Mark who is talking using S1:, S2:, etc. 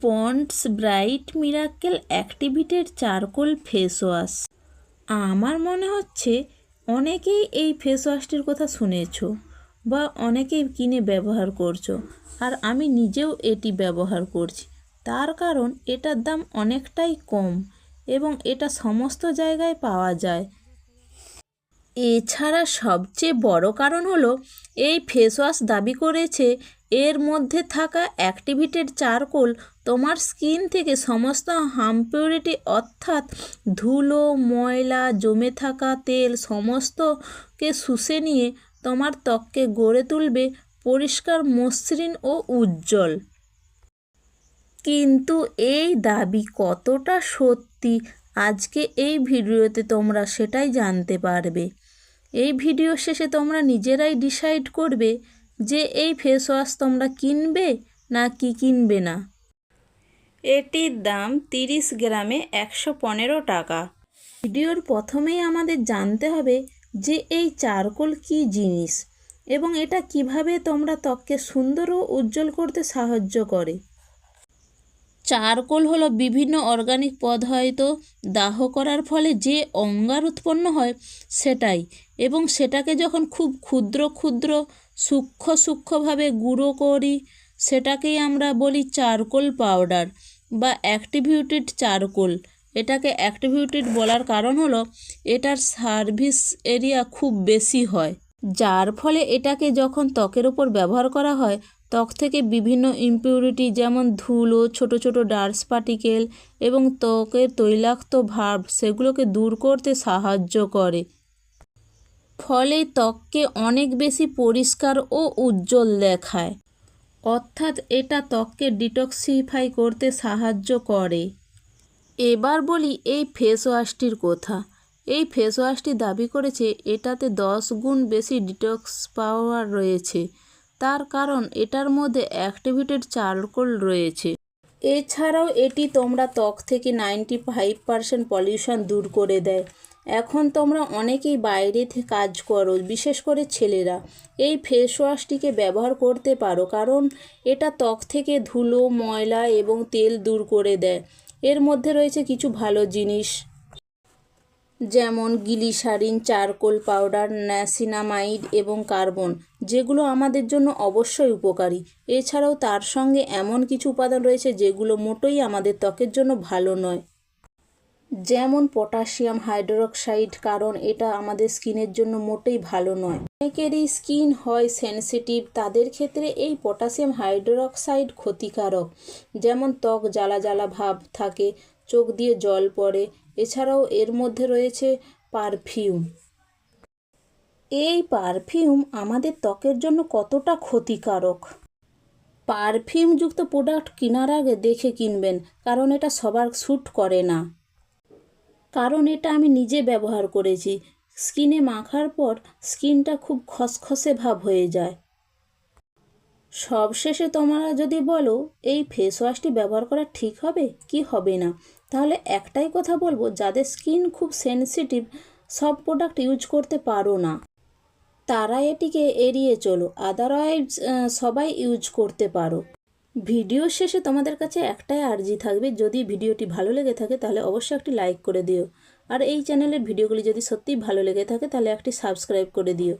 S1: Pond's bright miracle activated charcoal face wash. আমার মনে হচ্ছে অনেকেই এই ফেস ওয়াশটির কথা শুনেছো বা অনেকেই কিনে ব্যবহার করছ আর আমি নিজেও এটি ব্যবহার করছি। তার কারণ এটার দাম অনেকটাই কম এবং এটা সমস্ত জায়গায় পাওয়া যায়। এছাড়া সবচেয়ে বড় কারণ হলো এই ফেস ওয়াশ দাবি করেছে এর মধ্যে থাকা অ্যাক্টিভেটেড চারকোল তোমার স্কিন থেকে সমস্ত হাম্পিউরিটি অর্থাৎ ধুলো, ময়লা, জমে থাকা তেল সমস্তকে শুষে নিয়ে তোমার ত্বককে গড়ে তুলবে পরিষ্কার মসৃণ ও উজ্জ্বল। কিন্তু এই দাবি কতটা সত্যি আজকে এই ভিডিওতে তোমরা সেটাই জানতে পারবে। এই ভিডিও শেষে তোমরা নিজেরাই ডিসাইড করবে যে এই ফেস ওয়াশ তোমরা কিনবে না কি কিনবে না। এটির দাম তিরিশ গ্রামে একশো পনেরো টাকা। ভিডিওর প্রথমেই আমাদের জানতে হবে যে এই চারকোল কি জিনিস এবং এটা কীভাবে তোমরা ত্বককে সুন্দর ও উজ্জ্বল করতে সাহায্য করে। চারকোল হলো বিভিন্ন অর্গানিক পদার্থ দাহ করার ফলে যে অঙ্গার উৎপন্ন হয় সেটাই। এবং সেটাকে যখন খুব ক্ষুদ্র ক্ষুদ্র সূক্ষ্ম সূক্ষ্মভাবে গুঁড়ো করি, সেটাকেই আমরা বলি চারকোল পাউডার বা অ্যাক্টিভিউটেড চারকোল। এটাকে অ্যাক্টিভিউটেড বলার কারণ হলো এটার সার্ভিস এরিয়া খুব বেশি হয়। যার ফলে এটাকে যখন ত্বকের ওপর ব্যবহার করা হয়, ত্বক থেকে বিভিন্ন ইম্পিউরিটি যেমন ধুলো, ছোট ছোট ডার্স পার্টিকেল এবং ত্বকের তৈলাক্ত ভাব সেগুলোকে দূর করতে সাহায্য করে। ফলে ত্বককে অনেক বেশি পরিষ্কার ও উজ্জ্বল দেখায়। অর্থাৎ এটা ত্বককে ডিটক্সিফাই করতে সাহায্য করে। এবার বলি এই ফেস ওয়াশটির কথা। এই ফেস ওয়াশটি দাবি করেছে, এটাতে দশ গুণ বেশি ডিটক্স পাওয়ার রয়েছে। তার কারণ, এটার মধ্যে অ্যাক্টিভেটেড চারকোল রয়েছে। এছাড়াও এটি তোমরা ত্বক থেকে নাইনটি ফাইভ পারসেন্ট পলিউশন দূর করে দেয়। এখন তোমরা অনেকেই বাইরে থেকে কাজ করো, বিশেষ করে ছেলেরা। এই ফেস ওয়াশটিকে ব্যবহার করতে পারো, কারণ এটা ত্বক থেকে ধুলো, ময়লা এবং তেল দূর করে দেয়। এর মধ্যে রয়েছে কিছু ভালো জিনিস। যেমন গ্লিসারিন চারকোল পাউডার, ন্যাসিনামাইড এবং কার্বন, যেগুলো আমাদের জন্য অবশ্যই উপকারী। এছাড়াও তার সঙ্গে এমন কিছু উপাদান রয়েছে যেগুলো মোটেই আমাদের ত্বকের জন্য ভালো নয়। যেমন পটাশিয়াম হাইড্রোক্সাইড, কারণ এটা আমাদের স্কিনের জন্য মোটেই ভালো নয়। অনেকেরই স্কিন হয় সেনসিটিভ, তাদের ক্ষেত্রে এই পটাশিয়াম হাইড্রোক্সাইড ক্ষতিকারক। যেমন ত্বক জ্বালা জ্বালা ভাব থাকে চোখ দিয়ে জল পড়ে। এছাড়াও এর মধ্যে রয়েছে পারফিউম। এই পারফিউম আমাদের ত্বকের জন্য কতটা ক্ষতিকারক? পারফিউমযুক্ত প্রোডাক্ট কেনার আগে দেখে কিনবেন, কারণ এটা সবার স্যুট করে না। কারণ এটা আমি নিজে ব্যবহার করেছি। স্কিনে মাখার পর স্কিনটা খুব খসখসে ভাব হয়ে যায়। সবশেষে তোমরা যদি বলো, এই ফেস ওয়াশটি ব্যবহার করা ঠিক হবে? কি হবে না? তাহলে একটাই কথা বলব, যাদের স্কিন খুব সেনসিটিভ সব প্রোডাক্ট ইউজ করতে পারো না। তারা এটিকে এড়িয়ে চলো আদারওয়াইজ সবাই ইউজ করতে পারো। ভিডিও শেষে তোমাদের কাছে একটাই আর্জি থাকবে, যদি ভিডিওটি ভালো লেগে থাকে তাহলে অবশ্যই একটি লাইক করে দিও। আর এই চ্যানেলের ভিডিওগুলি যদি সত্যিই ভালো লেগে থাকে তাহলে একটি সাবস্ক্রাইব করে দিও।